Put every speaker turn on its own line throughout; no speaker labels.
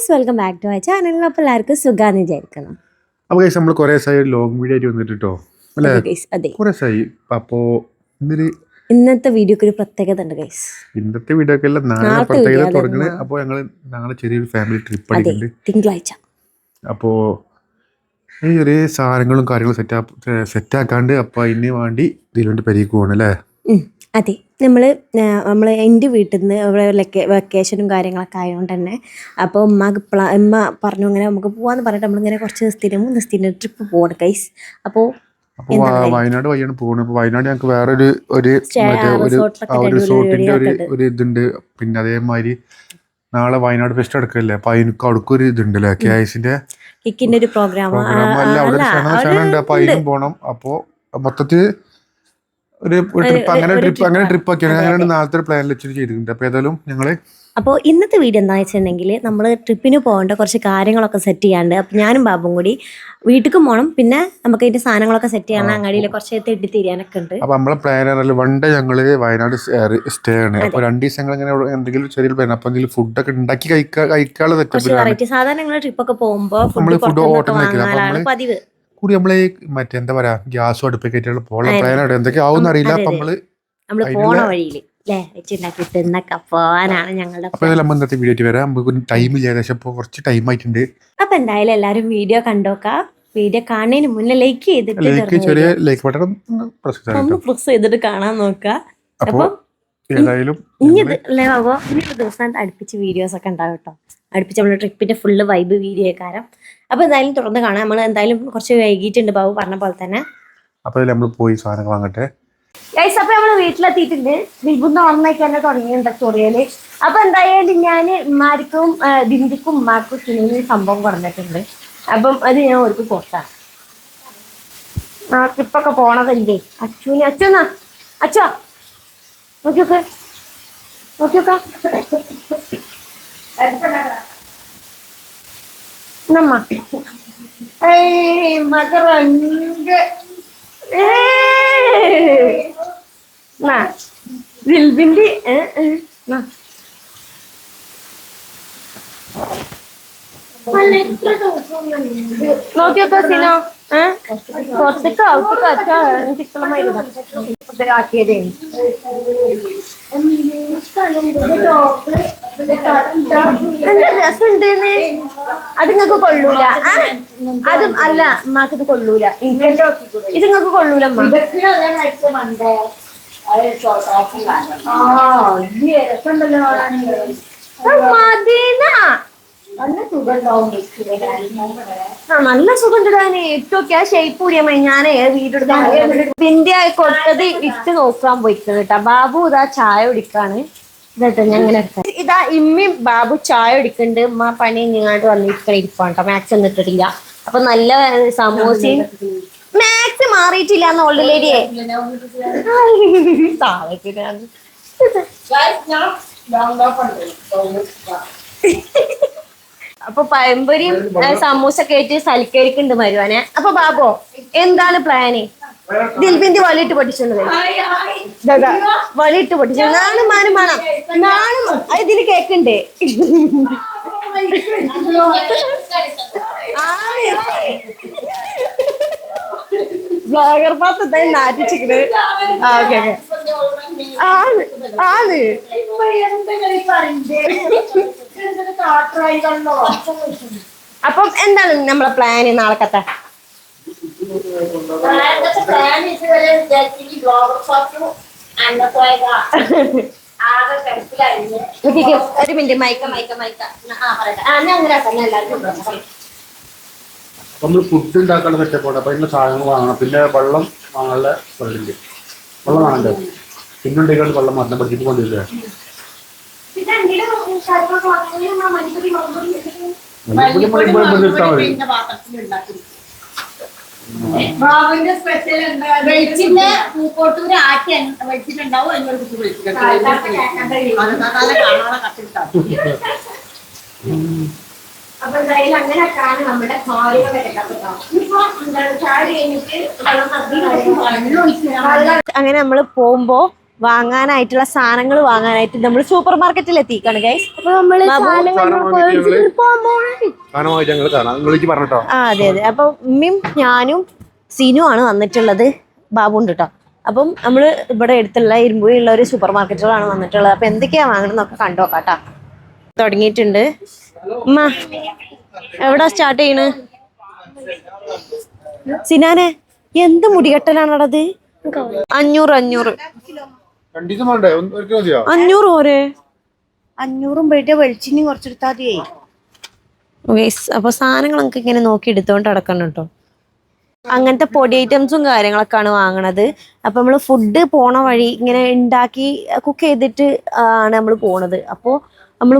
Guys welcome back to my channel അപ്പോൾ എല്ലാവർക്കും സുഖാന്ന് വിചാരിക്കണം
അപ്പോൾ ഗൈസ് നമ്മൾ കുറേ ദിവസമായി ലോങ് വീഡിയോ ആയിട്ട് വന്നിട്ട് കേട്ടോ അല്ലേ?
അതെ ഗൈസ് അതെ.
കുറേ ദിവസമായി. അപ്പോൾ ഇന്നൊരു
ഇന്നത്തെ വീഡിയോക്ക് ഒരു പ്രത്യേകത ഉണ്ട് ഗൈസ്.
ഇന്നത്തെ വീഡിയോക്ക് എല്ലാം നാളെ പ്രത്യേകത തുടങ്ങുന്നത് അപ്പോൾ ഞങ്ങൾ നാളെ ചെറിയൊരു ഫാമിലി ട്രിപ്പ് അടിക്കുന്നുണ്ട്.
തിങ്കളാഴ്ച.
അപ്പോൾ ഈ ഒരു സാധനങ്ങളും കാര്യങ്ങളും സെറ്റ് സെറ്റാക്കാണ്ട് അപ്പോൾ അതിന് വേണ്ടി പെരീക്ക് പോകണം അല്ലേ?
അതെ. നമ്മൾ നമ്മൾ എന്റെ വീട്ടിൽ നിന്ന് ഇവിടെ വെക്കേഷനും കാര്യങ്ങളൊക്കെ ആയതുകൊണ്ട് തന്നെ അപ്പോൾ ഉമ്മക്ക് പ്ലാ ഉമ്മ പറഞ്ഞു അങ്ങനെ നമുക്ക് പോവാന്ന് പറഞ്ഞിട്ട് നമ്മളിങ്ങനെ കുറച്ച് ദിവസത്തിന് മൂന്ന് ദിവസത്തിന് ട്രിപ്പ് പോകണം കൈസ് അപ്പോൾ
അപ്പോൾ? വയനാട് വഴിയാണ് പോകുന്നത് അപ്പോൾ വയനാട് ഞങ്ങൾക്ക് വേറൊരു ഒരു ഒരു റിസോർട്ടിന്റെ ഒരു ഒരു ഇതുണ്ട് പിന്നെ അതേമാതിരി നാളെ വയനാട് ഫെസ്റ്റ് അടുക്കല്ലേ അപ്പൊ അതിനൊക്കെ അവിടേക്ക് ഒരു ഇതുണ്ട് അല്ലേ കെ ഐസിന്റെ
ഒരു പ്രോഗ്രാം
അല്ല അവിടെ ഉണ്ട് അപ്പൊ അതിനും പോണം. അപ്പോ മൊത്തത്തിൽ ഒരു ട്രിപ്പ് അങ്ങനെ ട്രിപ്പ് അങ്ങനെ ട്രിപ്പ് ഒക്കെയാണ്
അതെ.
നാളത്തെ പ്ലാനിൽ വെച്ചിട്ട് ചെയ്തിട്ടുണ്ട് അപ്പൊ ഏതായാലും ഞങ്ങൾ
അപ്പോൾ ഇന്നത്തെ വീഡിയോ എന്താ വെച്ചിട്ടുണ്ടെങ്കിൽ നമ്മൾ ട്രിപ്പിന് പോകേണ്ട കുറച്ച് കാര്യങ്ങളൊക്കെ സെറ്റ് ചെയ്യാണ്ട് അപ്പോൾ ഞാനും ബാബും കൂടി വീട്ടിലും പോകണം പിന്നെ നമുക്ക് അതിന്റെ സാധനങ്ങളൊക്കെ സെറ്റ് ചെയ്യാൻ അങ്ങാടിയിൽ കുറച്ച് തെട്ടി തിരിയാനൊക്കെ ഉണ്ട്.
അപ്പൊ നമ്മളെ പ്ലാൻ വൺ ഡേ ഞങ്ങൾ വയനാട് സ്റ്റേ ആണ്. അപ്പോൾ രണ്ട് ദിവസം ഇങ്ങനെ എന്തെങ്കിലും ചെറിയ പ്ലാൻ അപ്പൊ എന്തെങ്കിലും ഫുഡൊക്കെ ഉണ്ടാക്കി കഴിക്കാൻ കഴിക്കാനുള്ള
വെറൈറ്റി സാധാരണ ഞങ്ങൾ ട്രിപ്പൊക്കെ പോകുമ്പോൾ ഫുഡ് പുറത്തുനിന്നൊക്കെ.
അപ്പൊ
വാങ്ങാനാണ് പതിവ്.
കൂടി നമ്മളെ മറ്റേ എന്താ പറയാ ഗ്യാസും അടുപ്പൊക്കെ പോകാനുള്ള
അതെ.
പ്ലാൻ അവിടെ എന്തൊക്കെ ആവും അറിയില്ല. അപ്പൊ.
നമ്മൾ
നമ്മൾ
പോണ പോകാനാണ് ഞങ്ങളുടെ
അപ്പൊ നമ്മൾ ഇന്നത്തെ വീഡിയോ വരാം. നമുക്ക് ടൈം ഏകദേശം ഇപ്പൊ കുറച്ച് ടൈം ആയിട്ടുണ്ട്.
അപ്പൊ എന്തായാലും എല്ലാവരും വീഡിയോ കണ്ടോക്കാം. വീഡിയോ കാണുന്നതിന് മുന്നേ ലൈക്ക് ചെയ്തിട്ട്
ലൈക്ക് ചെറിയ ലൈക്ക് ബട്ടൺ പ്രസ്
ചെയ്തിട്ട് കാണാൻ നോക്കുക
അപ്പൊ ഏതായാലും
ഇനി ബാബോ ഇനി ഒരു ദിവസം അടുപ്പിച്ച് വീഡിയോസ് ഒക്കെ ഉണ്ടാവും കേട്ടോ. അടുപ്പിച്ച് നമ്മുടെ ട്രിപ്പിന്റെ ഫുള്ള് വൈബ് വീഡിയോ കാരം അപ്പൊ എന്തായാലും തുറന്ന് കാണാം. നമ്മൾ എന്തായാലും കുറച്ച് വൈകിട്ടുണ്ട് ബാബു പറഞ്ഞ പോലെ തന്നെ.
അപ്പൊ നമ്മൾ പോയി സാധനങ്ങൾ വാങ്ങട്ടെ.
ഗൈസ് അപ്പൊ നമ്മൾ വീട്ടിലെത്തിയിട്ടുണ്ട്. ദിൽബുന്ന് ഓർമ്മയ്ക്ക് തന്നെ തുടങ്ങിയിട്ടുണ്ട് ചൊറിയൽ അപ്പൊ എന്തായാലും ഞാൻ ഉമ്മാർക്കും ദിന്ദിക്കും ഉമ്മാർക്കും സിനിമയിൽ സംഭവം പറഞ്ഞിട്ടുണ്ട്. അപ്പം അത് ഞാൻ അവർക്ക് കൊടുത്താണ് ആ ട്രിപ്പൊക്കെ പോണതല്ലേ അച്ഛനെ അച്ഛനാ അച്ഛാ? നോക്കിയോക്കെ. നോക്കിയോക്ക. നമ്മ നാ ദിൽബിന്റെ. നോക്കിയോക്കോ സിനോ. പുറത്തേക്കോ ഔത്തേക്കോ അച്ഛാ ചിക്കളമായിരുന്നു ആക്കിയതേ എന്താ രസമുണ്ട് അത് നിങ്ങൾക്ക് കൊള്ളൂല? അതും അല്ല മാക്ക് ഇത് കൊള്ളൂല ഇത് നിങ്ങൾക്ക് കൊള്ളൂല. ആ നല്ല സുഖം ഇടാന് ഏറ്റവും ആ ഷേപ്പ് കൂടിയ ഞാനേ വീടെടുക്കാൻ പിന്നെ കൊടുത്തത് ഇട്ട് നോക്കാൻ പോയിക്കുന്നത് കേട്ടാ ബാബു ഇതാ ചായ കുടിക്കാണ്. ഇതാ ഞാൻ ഇങ്ങനെ ഇതാ ഇമ്മയും ബാബു ചായ കുടിക്കുന്നുണ്ട്. ഉമ്മ പണി ഇങ്ങാണ്ട് വന്നിട്ട് ഇത്ര കേട്ടോ മാക്സ് എന്നിട്ടില്ല അപ്പൊ നല്ല സമൂസയും മാക്സ് മാറിയിട്ടില്ല എന്ന് ഓൾഡ് ലേഡിയെ താഴേക്കിടാണ് അപ്പൊ പഴംപൊരിയും സമൂസ കയറ്റി സൽക്കരിക്കുന്നുണ്ട് മരുവാനെ. അപ്പൊ ബാബോ എന്താണ് പ്ലാന് ദിൽബിന്റെ വളിയിട്ട് പൊട്ടിച്ചോണ്ട് വളിയിട്ട് പൊട്ടിച്ചു നാണും മാനും വേണം നാണും ഇതിൽ കേക്കണ്ടേ. ബ്ലോഗർ പാത്ത് ആ ഓക്കെ ഓക്കെ. ആണ് ആണ് അപ്പം എന്താണ് നമ്മളെ പ്ലാന് നാളെക്കത്തെ നോക്കിക്കേ, ഒരു മിനിറ്റ് മൈക്ക മൈക്ക മൈക്ക. ആ പറയട്ടെ. ആ ഞാൻ അങ്ങനെ ആക്കാം ഞാൻ
നമ്മൾ ഫുഡ് ഉണ്ടാക്കാനുള്ള ഉണ്ട് അപ്പൊ അതിന്റെ സാധനങ്ങൾ വാങ്ങണം. പിന്നെ വെള്ളം വാങ്ങാനുള്ള വെള്ളമില്ല വെള്ളം വാങ്ങണ്ടേ? പിന്നുണ്ടെങ്കിൽ വെള്ളം മാത്രം പഠിച്ചിട്ട് കൊണ്ടില്ലേ
ബാബുവിന്റെ സ്പെഷ്യൽ വെളിച്ചിന്റെ പൂക്കോട്ടൂര് ആക്കി വെളിച്ചിട്ടുണ്ടാവും എന്നോട്
അപ്പൊ എന്തായാലും അങ്ങനെയൊക്കെയാണ് നമ്മുടെ അങ്ങനെ നമ്മൾ പോകുമ്പോ വാങ്ങാനായിട്ടുള്ള സാധനങ്ങൾ വാങ്ങാനായിട്ട് നമ്മൾ സൂപ്പർ മാർക്കറ്റിൽ എത്തിക്കാണ് ഗൈസ് ആ അതെ അതെ. അപ്പൊ ഉമ്മയും ഞാനും സീനു ആണ് വന്നിട്ടുള്ളത്. ബാബു ഉണ്ട് കേട്ടോ അപ്പം നമ്മൾ ഇവിടെ എടുത്തുള്ള ഇരുമ്പുള്ള ഒരു സൂപ്പർ മാർക്കറ്റുകളാണ് വന്നിട്ടുള്ളത്. അപ്പൊ എന്തൊക്കെയാ വാങ്ങണമെന്നൊക്കെ കണ്ടോക്കാട്ടാ തുടങ്ങിയിട്ടുണ്ട്. ഉമ്മ എവിടാ സ്റ്റാർട്ട് ചെയ്യണ്? സിനാനെ എന്ത് മുടികെട്ടലാണത് അഞ്ഞൂറ് അഞ്ഞൂറ്. അഞ്ഞൂറ്
പോയിട്ട് വെളിച്ചിനും കുറച്ചെടുത്താൽ മതിയേ.
അപ്പൊ സാധനങ്ങൾ നമുക്ക് ഇങ്ങനെ നോക്കി എടുത്തോണ്ട് നടക്കണം കേട്ടോ അങ്ങനത്തെ പൊടി ഐറ്റംസും കാര്യങ്ങളൊക്കെയാണ് വാങ്ങണത്. അപ്പൊ നമ്മൾ ഫുഡ് പോണ വഴി ഇങ്ങനെ ഉണ്ടാക്കി കുക്ക് ചെയ്തിട്ട് ആണ് നമ്മൾ പോണത്. അപ്പോൾ നമ്മൾ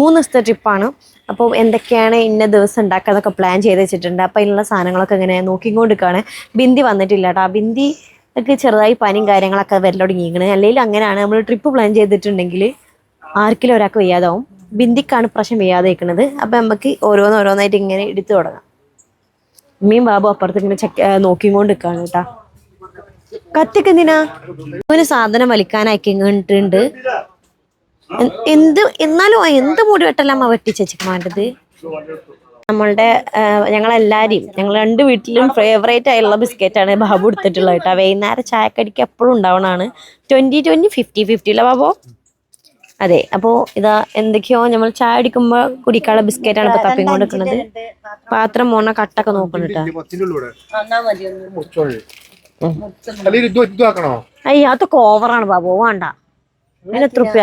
മൂന്ന് ദിവസത്തെ ട്രിപ്പാണ് അപ്പോൾ എന്തൊക്കെയാണ് ഇന്ന ദിവസം ഉണ്ടാക്കാന്നൊക്കെ പ്ലാൻ ചെയ്ത് വെച്ചിട്ടുണ്ട്. അപ്പോൾ അതിനുള്ള സാധനങ്ങളൊക്കെ ഇങ്ങനെ നോക്കിക്കൊണ്ടിരിക്കുകയാണ് ബിന്ദി വന്നിട്ടില്ല കേട്ടോ ആ ബിന്ദി ഒക്കെ ചെറുതായി പനിയും കാര്യങ്ങളൊക്കെ വരലൊടുങ്ങിയിരിക്കണ് അല്ലെങ്കിൽ അങ്ങനെയാണ് നമ്മൾ ട്രിപ്പ് പ്ലാൻ ചെയ്തിട്ടുണ്ടെങ്കിൽ ആർക്കെങ്കിലും ഒരാൾക്ക് വയ്യാതാവും. ബിന്ദിക്കാണ് പ്രശ്നം വയ്യാതെ നിൽക്കുന്നത് അപ്പം നമുക്ക് ഓരോന്ന് ഓരോന്നായിട്ട് ഇങ്ങനെ എടുത്തു തുടങ്ങാം. ഉമ്മയും ബാബു അപ്പുറത്ത് ഇങ്ങനെ ചെക്ക് നോക്കിക്കൊണ്ട് നിൽക്കുകയാണ് കേട്ടാ കത്തിക്ക് എന്തിനാ? അവന് സാധനം വലിക്കാനായിക്കിട്ടുണ്ട് എന്ത് എന്നാലും എന്ത് മുടി വെട്ടലമ്മ വെട്ടിച്ചേച്ചിട്ട് നമ്മളുടെ ഞങ്ങളെല്ലാരെയും ഞങ്ങൾ രണ്ട് വീട്ടിലും ഫേവറേറ്റ് ആയിട്ടുള്ള ആണ് ബാബു എടുത്തിട്ടുള്ളത് കേട്ടോ. വൈകുന്നേരം ചായക്കടിക്ക് എപ്പോഴും ഉണ്ടാവണാണ് ട്വന്റി ട്വന്റി ഫിഫ്റ്റി ഫിഫ്റ്റി അല്ല ബാബു? അതെ അപ്പോ ഇതാ എന്തൊക്കെയോ നമ്മൾ ചായ അടിക്കുമ്പോ കുടിക്കാനുള്ള ആണ് ഇപ്പൊ തപ്പിക്കൊണ്ട് നിൽക്കുന്നത്. പാത്രം മോണ കട്ടൊക്കെ നോക്കണം കേട്ടോ. അയ്യ അതൊക്കെ ഓവറാണ് ബാബു വേണ്ട. അതിന് എത്ര റുപ്യ?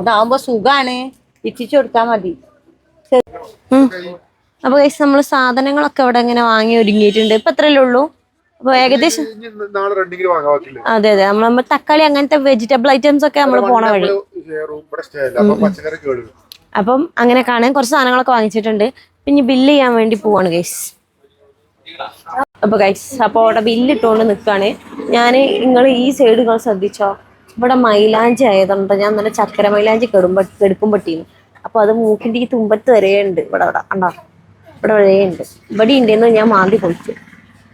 അതാവുമ്പോ സുഖാണ്. ഇറ്റിച്ചു കൊടുത്താ മതി.
അപ്പൊ ഗൈസ് നമ്മൾ സാധനങ്ങളൊക്കെ ഇവിടെ ഇങ്ങനെ വാങ്ങി ഒരുങ്ങിയിട്ടുണ്ട്. ഇപ്പൊ എത്രയല്ലേ ഉള്ളൂ? അപ്പൊ ഏകദേശം അതെ അതെ. നമ്മൾ നമ്മൾ തക്കാളി അങ്ങനത്തെ വെജിറ്റബിൾ ഐറ്റംസ് ഒക്കെ നമ്മൾ പോണ വഴി.
അപ്പൊ പച്ചക്കറി കേടും
അപ്പം അങ്ങനെ കാണാൻ കുറച്ച് സാധനങ്ങളൊക്കെ വാങ്ങിച്ചിട്ടുണ്ട്. പിന്നെ ബില്ല് ചെയ്യാൻ വേണ്ടി പോവാണ് ഗൈസ് അപ്പൊ ഗൈസ് അപ്പൊ അവിടെ ബില്ല് ഇട്ടുകൊണ്ട് നിക്കാണ്. ഞാൻ നിങ്ങൾ ഈ സൈഡ് നിങ്ങൾ ശ്രദ്ധിച്ചോ? ഇവിടെ മൈലാഞ്ചി ആയതുകൊണ്ട് ഞാൻ നല്ല ചക്കര മൈലാഞ്ചി കെടുമ്പ കെടുക്കുമ്പട്ടീന്ന് അപ്പൊ അത് മൂക്കിന്റെ ഈ തുമ്പത്ത് വരെയുണ്ട്. ഇവിടെ ഇവിടെ ഉണ്ടോ ഇവിടെ വരെയുണ്ട്. ഇവിടെ ഉണ്ടെന്ന് ഞാൻ മാന്തി പൊളിച്ചു.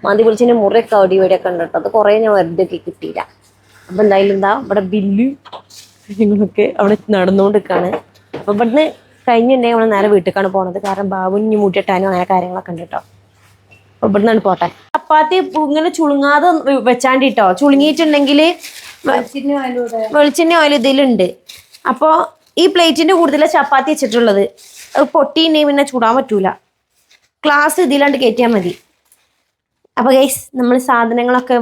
മാന്തി പൊളിച്ചതിന്റെ മുറിയൊക്കെ അവിടെ ഇവിടെയൊക്കെ ഉണ്ട് അത് കുറെ ഞാൻ വെറുതെ ഒക്കെ കിട്ടിയില്ല. അപ്പൊ എന്തായാലും എന്താ ഇവിടെ ബില്ല് നിങ്ങളൊക്കെ അവിടെ നടന്നുകൊണ്ടിരിക്കാണ് അപ്പൊ ഇവിടുന്ന് കഴിഞ്ഞിട്ടുണ്ടെങ്കിൽ നമ്മൾ നേരെ വീട്ടിലേക്കാണ് പോണത്. കാരണം ബാബുഞ്ഞി മൂട്ടിയിട്ടാനും അങ്ങനെ കാര്യങ്ങളൊക്കെ ഉണ്ട് കേട്ടോ അപ്പൊ ഇവിടുന്നാണ് പോട്ടെ. ചപ്പാത്തി ഇങ്ങനെ ചുളുങ്ങാതെ വെച്ചാണ്ടിട്ടോ. ചുളുങ്ങിയിട്ടുണ്ടെങ്കിൽ വെളിച്ചെണ്ണ ഓയിൽ ഇതിലുണ്ട്. അപ്പോൾ ഈ പ്ലേറ്റിന്റെ കൂടുതൽ ചപ്പാത്തി വെച്ചിട്ടുള്ളത്. അത് പിന്നെ ചൂടാൻ പറ്റൂല. ക്ലാസ് ഇതിലാണ്ട് കയറ്റിയാൽ മതി. അപ്പോൾ ഗൈസ് നമ്മൾ സാധനങ്ങളൊക്കെ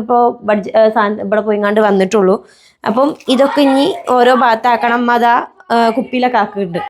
ഏ, ഇവിടെ പോയിങ്ങാണ്ട് വന്നിട്ടുള്ളൂ. അപ്പം ഇതൊക്കെ ഇനി ഓരോ ഭാഗത്താക്കണം. അതാ കുപ്പിയിലൊക്കെ ആക്കുന്നുണ്ട്.